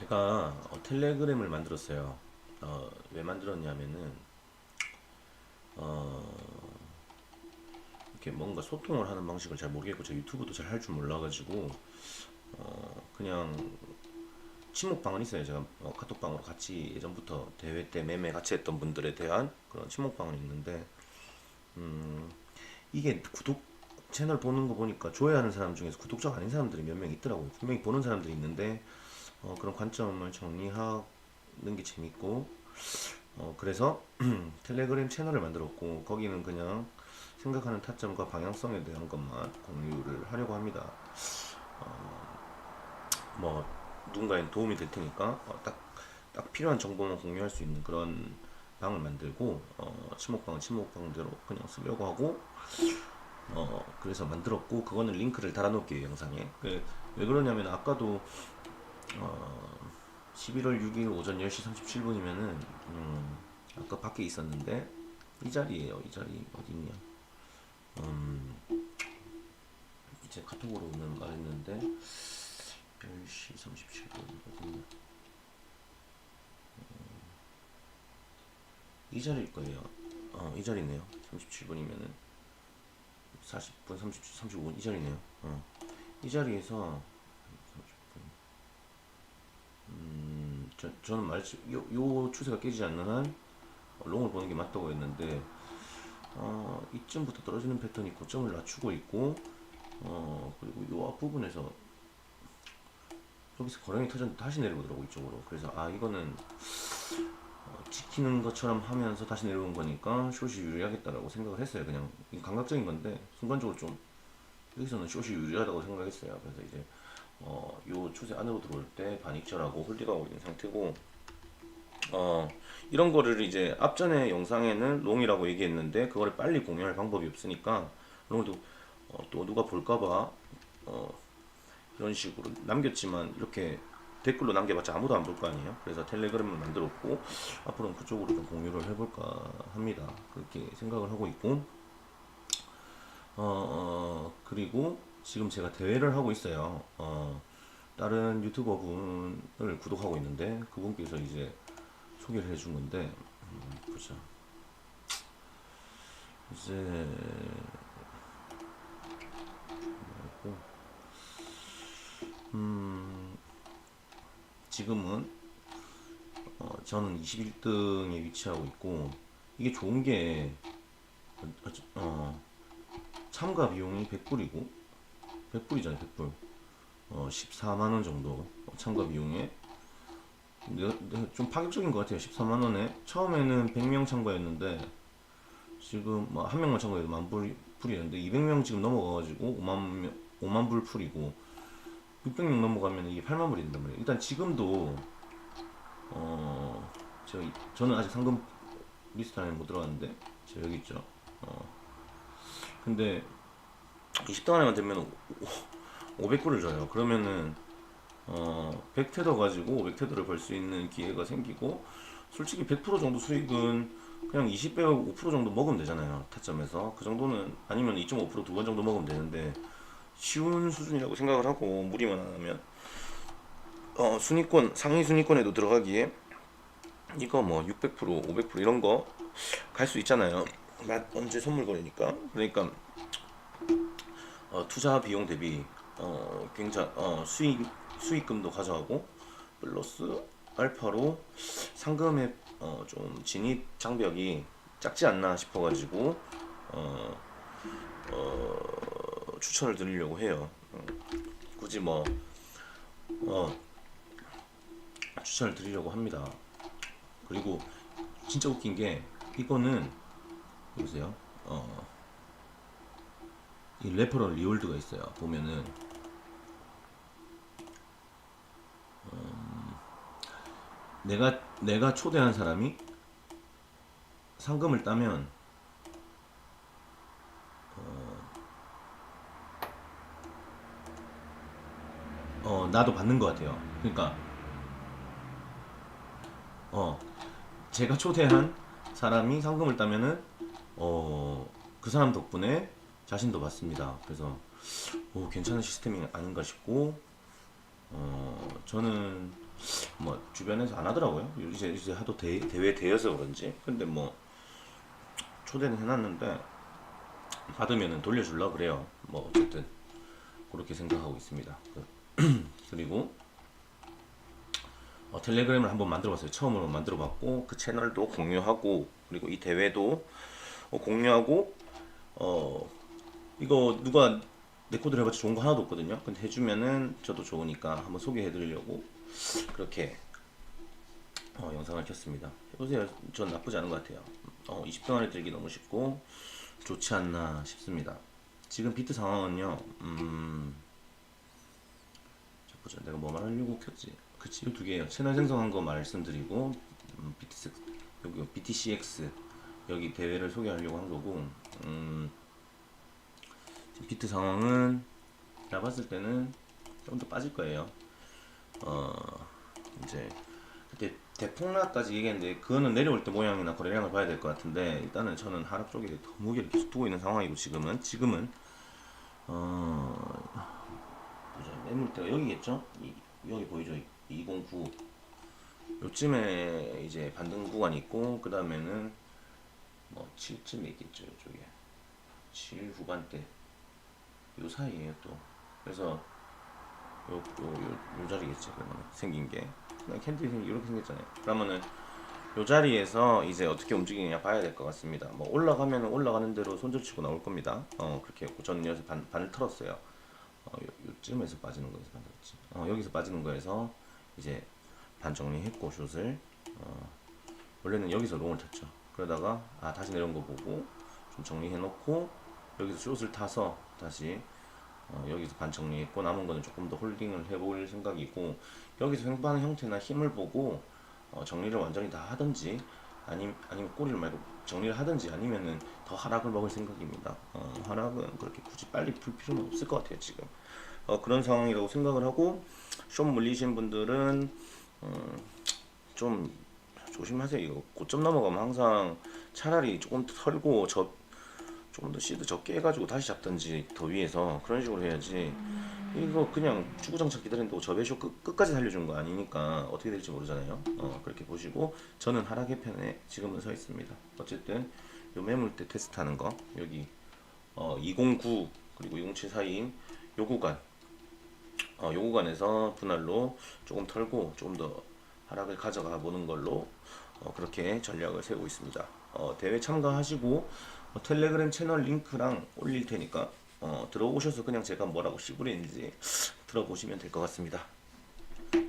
제가 어, 텔레그램을 만들었어요. 어, 왜 만들었냐면은 어, 이렇게 뭔가 소통을 하는 방식을 잘 모르겠고 제 유튜브도 잘 할 줄 몰라가지고 어, 그냥 친목방은 있어요. 제가 어, 카톡방으로 같이 예전부터 대회 때 매매 같이 했던 분들에 대한 그런 친목방은 있는데 음, 이게 구독 채널 보는 거 보니까 좋아하는 사람 중에서 구독자가 아닌 사람들이 몇 명 있더라고요. 분명히 보는 사람들이 있는데 어, 그런 관점을 정리하는 게 재밌고 어, 그래서 텔레그램 채널을 만들었고 거기는 그냥 생각하는 타점과 방향성에 대한 것만 공유를 하려고 합니다. 어, 뭐 누군가에 도움이 될 테니까 어, 딱, 딱 필요한 정보만 공유할 수 있는 그런 방을 만들고 어, 친목방은 친목방대로 그냥 쓰려고 하고 어 그래서 만들었고 그거는 링크를 달아놓을게요 영상에 그, 왜 그러냐면 아까도 어 11월 6일 오전 10시 37분이면은 음, 아까 밖에 있었는데 이 자리에요 이 자리 어디 있냐 음 이제 카톡으로는 말했는데 10시 37분 어디 있냐 이 자리일 거예요 어 이 자리네요 37분이면은 40분, 30, 35분 이 자리네요. 어. 이 자리에서 30분. 음, 저, 저는 말했지 요, 요 추세가 깨지지 않는 한 어, 롱을 보는 게 맞다고 했는데 어, 이쯤부터 떨어지는 패턴이 고점을 낮추고 있고 어, 그리고 요 앞부분에서 여기서 거량이 터졌는데 다시 내려오더라고 이쪽으로. 그래서 아 이거는 어, 지키는 것처럼 하면서 다시 내려온 거니까 숏이 유리하겠다라고 생각을 했어요. 그냥 감각적인 건데 순간적으로 좀 여기서는 숏이 유리하다고 생각했어요. 그래서 이제 어, 요 추세 안으로 들어올 때 반익절하고 홀딩하고 있는 상태고 어, 이런 거를 이제 앞전에 영상에는 롱이라고 얘기했는데 그거를 빨리 공유할 방법이 없으니까 롱도 어, 또 누가 볼까봐 어, 이런 식으로 남겼지만 이렇게 댓글로 남겨봤자 아무도 안 볼 거 아니에요. 그래서 텔레그램을 만들었고 앞으로는 그쪽으로 좀 공유를 해볼까 합니다. 그렇게 생각을 하고 있고 어, 어, 그리고 지금 제가 대회를 하고 있어요. 어, 다른 유튜버 분을 구독하고 있는데 그분께서 이제 소개를 해준 건데 음, 보자. 이제 음. 지금은 어, 저는 21등에 위치하고 있고 이게 좋은 게 어, 어, 참가 비용이 100불이고 100불이잖아요 100불 어, 14만 원 정도 참가 비용에 좀 파격적인 것 같아요 14만 원에 처음에는 100명 참가했는데 지금 뭐한 명만 참가해도 만 불, 불이었는데 200명 지금 넘어가가지고 5만 명, 5만 불 풀이고 600명 넘어가면 이게 8만 불이 된단 말이에요. 일단 지금도 어, 저 저는 아직 상금 리스트 안에 못 들어갔는데 저 여기 있죠. 어. 근데 20등 안에만 되면 500불을 줘요. 그러면은 어, 100테더 가지고 500테더를 벌 수 있는 기회가 생기고 솔직히 100% 정도 수익은 그냥 20배 5% 정도 먹으면 되잖아요. 타점에서 그 정도는 아니면 2.5%두 번 정도 먹으면 되는데 쉬운 수준이라고 생각을 하고 무리만 안 하면 어, 순위권 상위 순위권에도 들어가기에 이거 뭐 600% 500% 이런 거 갈 수 있잖아요. 맛 언제 선물 거리니까 그러니까 어, 투자 비용 대비 어, 굉장히 어, 수익 수익금도 가져가고 플러스 알파로 상금의 어, 좀 진입 장벽이 작지 않나 싶어가지고 어, 어, 추천을 드리려고 해요. 어, 굳이 뭐 어, 추천을 드리려고 합니다. 그리고 진짜 웃긴 게 이거는 보세요. 어, 이 레퍼럴 리월드가 있어요. 보면은 음, 내가 내가 초대한 사람이 상금을 따면 어 나도 받는 것 같아요. 그러니까 어 제가 초대한 사람이 상금을 따면은 어 그 사람 덕분에 자신도 받습니다. 그래서 오 괜찮은 시스템이 아닌가 싶고 어 저는 뭐 주변에서 안 하더라고요. 이제 이제 하도 대, 대회 대여서 그런지. 근데 뭐 초대는 해놨는데 받으면은 돌려줄라 그래요. 뭐 어쨌든 그렇게 생각하고 있습니다. 그- 그리고 어, 텔레그램을 한번 만들어봤어요. 처음으로 만들어봤고 그 채널도 공유하고 그리고 이 대회도 어, 공유하고 어 이거 누가 내 코드를 해봤자 좋은 거 하나도 없거든요. 근데 해주면은 저도 좋으니까 한번 소개해드리려고 그렇게 어, 영상을 켰습니다. 해보세요. 전 나쁘지 않은 것 같아요. 어, 20등 안에 들기 너무 쉽고 좋지 않나 싶습니다. 지금 비트 상황은요. 음, 자 보자. 내가 뭐 말하려고 켰지? 그치, 이두 개예요. 채널 생성한 거 말씀드리고 음, BTX 여기 BTCX 여기 대회를 소개하려고 한 거고 음, 비트 상황은 제가 봤을 때는 좀더 빠질 거예요. 어 이제 그때 대폭락까지 얘기했는데 그거는 내려올 때 모양이나 거래량을 봐야 될 것 같은데 일단은 저는 하락 쪽에 더 무게를 계속 두고 있는 상황이고 지금은 지금은 어 매물대가 여기겠죠? 이, 여기 보이죠? 209 요쯤에 이제 반등 구간이 있고 그 다음에는 뭐 7쯤에 있겠죠 이쪽에 7 후반대 요 사이에요 또. 그래서 요, 요, 요, 요 자리겠지 그러면 생긴 게. 캔디 생기 이렇게 생겼잖아요. 그러면은 요 자리에서 이제 어떻게 움직이느냐 봐야 될 것 같습니다. 뭐 올라가면 올라가는 대로 손절치고 나올 겁니다. 어 그렇게 했고 저는 여기서 반, 반을 털었어요. 어, 요, 요쯤에서 빠지는 거에서 반 털었지. 어, 여기서 빠지는 거에서 이제 반 정리했고 숏을. 어, 원래는 여기서 롱을 탔죠. 그러다가 아 다시 내려온 거 보고 좀 정리해 놓고 여기서 숏을 타서 다시 어, 여기서 반 정리했고 남은 거는 조금 더 홀딩을 해볼 생각이고 여기서 횡보하는 형태나 힘을 보고 어, 정리를 완전히 다 하든지 아니, 아니면 꼬리를 말고 정리를 하든지 아니면은 더 하락을 먹을 생각입니다. 어, 하락은 그렇게 굳이 빨리 풀 필요는 없을 것 같아요 지금. 어, 그런 상황이라고 생각을 하고 숏 물리신 분들은 음, 좀 조심하세요. 이거 고점 넘어가면 항상 차라리 조금 더 털고 저 조금 더 시드 적게 해가지고 다시 잡든지 더 위에서 그런 식으로 해야지. 이거 그냥 주구장창 기다린다고 저 배쇼 끝, 끝까지 살려준 거 아니니까 어떻게 될지 모르잖아요. 어, 그렇게 보시고 저는 하락의 편에 지금은 서 있습니다. 어쨌든 요 매물대 테스트하는 거 여기 어, 209 그리고 207 사이인 요 구간 어, 요 구간에서 분할로 조금 털고 조금 더 하락을 가져가 보는 걸로 어, 그렇게 전략을 세우고 있습니다. 어, 대회 참가하시고 어, 텔레그램 채널 링크랑 올릴 테니까 어, 들어오셔서 그냥 제가 뭐라고 씨부리는지 들어보시면 될 것 같습니다.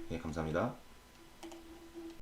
네, 감사합니다.